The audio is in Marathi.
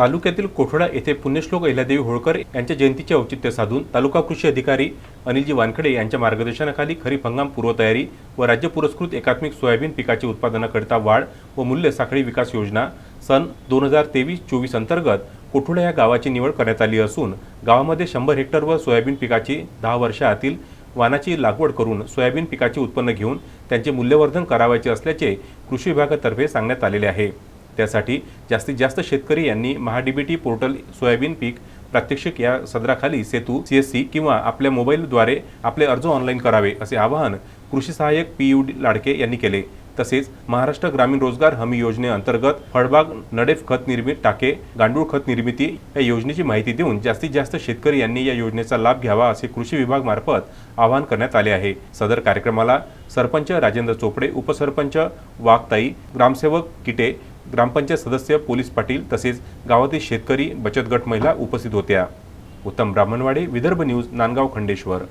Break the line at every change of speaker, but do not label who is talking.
तालुक्यातील कोठडा येथे पुण्यश्लोक अहिल्यादेवी होळकर यांच्या जयंतीचे औचित्य साधून तालुका कृषी अधिकारी अनिलजी वानखडे यांच्या मार्गदर्शनाखाली खरीप हंगाम पूर्वतयारी व राज्य पुरस्कृत एकात्मिक सोयाबीन पिकाचे उत्पादनाकरिता वाढ व मूल्य साखळी विकास योजना सन दोन हजार तेवीस चोवीस अंतर्गत कोठोडा या गावाची निवड करण्यात आली असून गावामध्ये शंभर हेक्टरवर सोयाबीन पिकाची दहा वर्षातील वानाची लागवड करून सोयाबीन पिकाचे उत्पन्न घेऊन त्यांचे मूल्यवर्धन करावायचे असल्याचे कृषी विभागातर्फे सांगण्यात आलेले आहे त्यासाठी जास्तीत जास्त शेतकरी यांनी महाडीबीटी पोर्टल सोयाबीन पीक प्रात्यक्षिक या सदराखाली सेतू सीएससी किंवा आपल्या मोबाईलद्वारे आपले अर्ज ऑनलाईन करावे असे आवाहन कृषी सहाय्यक पी यू लाडके यांनी केले तसेच महाराष्ट्र ग्रामीण रोजगार हमी योजनेअंतर्गत फळबाग नडेफ खत निर्मित टाके गांडूळ खत निर्मिती या योजनेची माहिती देऊन जास्तीत जास्त शेतकरी यांनी या योजनेचा लाभ घ्यावा असे कृषी विभाग मार्फत आवाहन करण्यात आले आहे सदर कार्यक्रमाला सरपंच राजेंद्र चोपडे उपसरपंच वाघताई ग्रामसेवक किटे ग्रामपंचायत सदस्य पोलीस पाटील तसेच गावातील शेतकरी बचत गट महिला उपस्थित होत्या उत्तम ब्राह्मणवाडे विदर्भ न्यूज नांदगाव खंडेश्वर